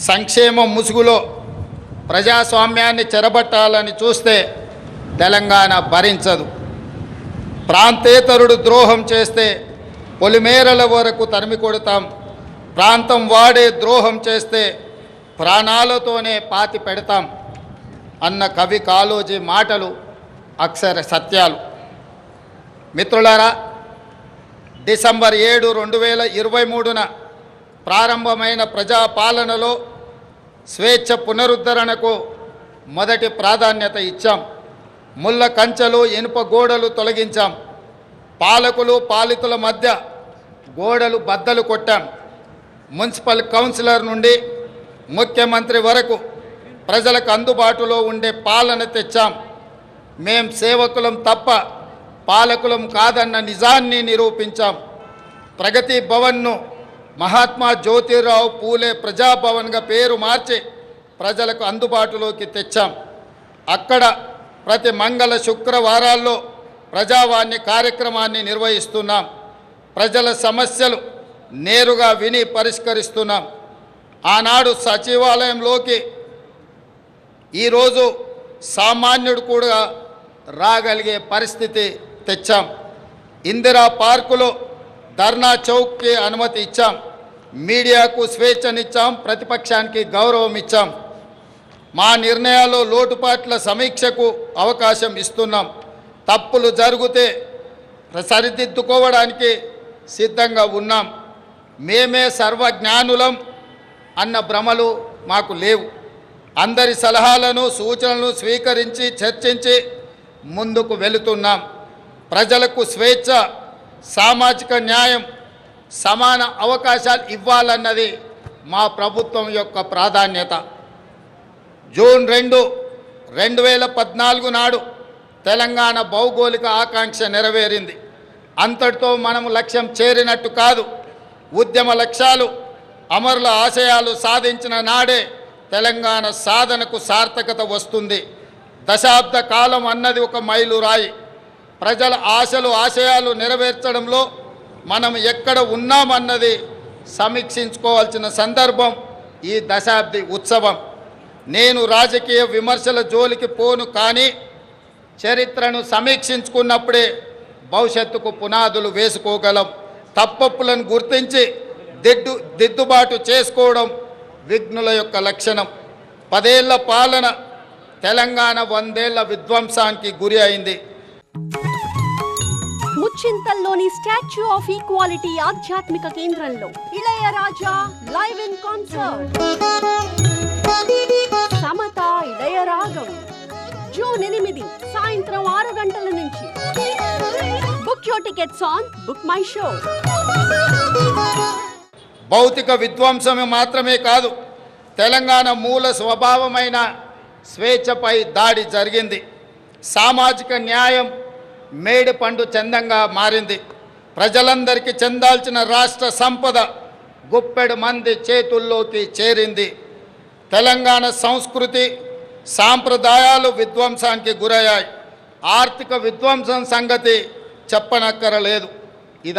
సంక్షేమం ముసుగులో ప్రజాస్వామ్యాన్ని చెరబట్టాలని చూస్తే తెలంగాణ భరించదు. ప్రాంతేతరుడు ద్రోహం చేస్తే పొలిమేరల వరకు తరిమి కొడతాం. ప్రాంతం వాడే ద్రోహం చేస్తే ప్రాణాలతోనే పాతి పెడతాం. అన్న కవి కాలోజీ మాటలు అక్షర సత్యాలు. మిత్రులారా డిసెంబర్ ఏడు రెండు వేల ఇరవై మూడున ప్రారంభమైన ప్రజాపాలనలో స్వేచ్ఛ పునరుద్ధరణకు మొదటి ప్రాధాన్యత ఇచ్చాం. ముళ్ళ కంచెలు ఇనుప గోడలు తొలగించాం. పాలకులు పాలితుల మధ్య గోడలు బద్దలు కొట్టాం. మున్సిపల్ కౌన్సిలర్ నుండి ముఖ్యమంత్రి వరకు ప్రజలకు అందుబాటులో ఉండే పాలన తెచ్చాం. మేం సేవకులం తప్ప పాలకులం కాదన్న నిజాన్ని నిరూపించాం. ప్రగతి భవన్ను మహాత్మా జ్యోతిరావు పూలే ప్రజాభవన్గా పేరు మార్చి ప్రజలకు అందుబాటులోకి తెచ్చాం. అక్కడ ప్రతి మంగళ శుక్రవారాల్లో ప్రజావాణి కార్యక్రమాన్ని నిర్వహిస్తున్నాం. ప్రజల సమస్యలు నేరుగా విని పరిష్కరిస్తున్నాం. ఆనాడు సచివాలయంలోకి ఈరోజు సామాన్యుడు కూడా రాగలిగే పరిస్థితి తెచ్చాం. ఇందిరా పార్కులో ధర్నా చౌక్కి అనుమతి ఇచ్చాం. మీడియాకు స్వేచ్ఛనిచ్చాం ప్రతిపక్షానికి గౌరవం ఇచ్చాం మా నిర్ణయాల్లో లోటుపాట్ల సమీక్షకు అవకాశం ఇస్తున్నాం. తప్పులు జరిగితే సరిదిద్దుకోవడానికి సిద్ధంగా ఉన్నాం. మేమే సర్వజ్ఞానులం అన్న భ్రమలు మాకు లేవు. అందరి సలహాలను సూచనలను స్వీకరించి చర్చించి ముందుకు వెళుతున్నాం. ప్రజలకు స్వేచ్ఛ సామాజిక న్యాయం సమాన అవకాశాలు ఇవ్వాలన్నది మా ప్రభుత్వం యొక్క ప్రాధాన్యత. జూన్ రెండు రెండు వేల పద్నాలుగు నాడు తెలంగాణ భౌగోళిక ఆకాంక్ష నెరవేరింది. అంతటితో మనము లక్ష్యం చేరినట్టు కాదు. ఉద్యమ లక్ష్యాలు అమరుల ఆశయాలు సాధించిన నాడే తెలంగాణ సాధనకు సార్థకత వస్తుంది. దశాబ్ద కాలం అన్నది ఒక మైలురాయి. ప్రజల ఆశలు ఆశయాలు నెరవేర్చడంలో మనం ఎక్కడ ఉన్నామన్నది సమీక్షించుకోవాల్సిన సందర్భం ఈ దశాబ్ది ఉత్సవం. నేను రాజకీయ విమర్శల జోలికి పోను కానీ చరిత్రను సమీక్షించుకున్నప్పుడే భవిష్యత్తుకు పునాదులు వేసుకోగలం. తప్పప్పులను గుర్తించి దిద్దు దిద్దుబాటు చేసుకోవడం విఘ్నుల యొక్క లక్షణం. పదేళ్ళ పాలన తెలంగాణ వందేళ్ళ విధ్వంసానికి గురి అయింది. చింతల్లోని స్టాచ్యూ ఆఫ్ ఈక్వాలిటీ ఆధ్యాత్మిక కేంద్రంలో Ilaiyaraaja live in concert. Samatha Ilayaragam. June ఎనిమిది సాయంత్రం ఆరు గంటల నుంచి. Book your tickets on Book My Show భౌతిక విధ్వంసమే మాత్రమే కాదు తెలంగాణ మూల స్వభావమైన స్వేచ్ఛపై దాడి జరిగింది. సామాజిక న్యాయం మేడి పండు చందంగా మారింది. ప్రజలందరికీ చెందాల్సిన రాష్ట్ర సంపద గుప్పెడు మంది చేతుల్లోకి చేరింది. తెలంగాణ సంస్కృతి సాంప్రదాయాలు విధ్వంసానికి గురయ్యాయి. ఆర్థిక విధ్వంసం సంగతి చెప్పనక్కరలేదు.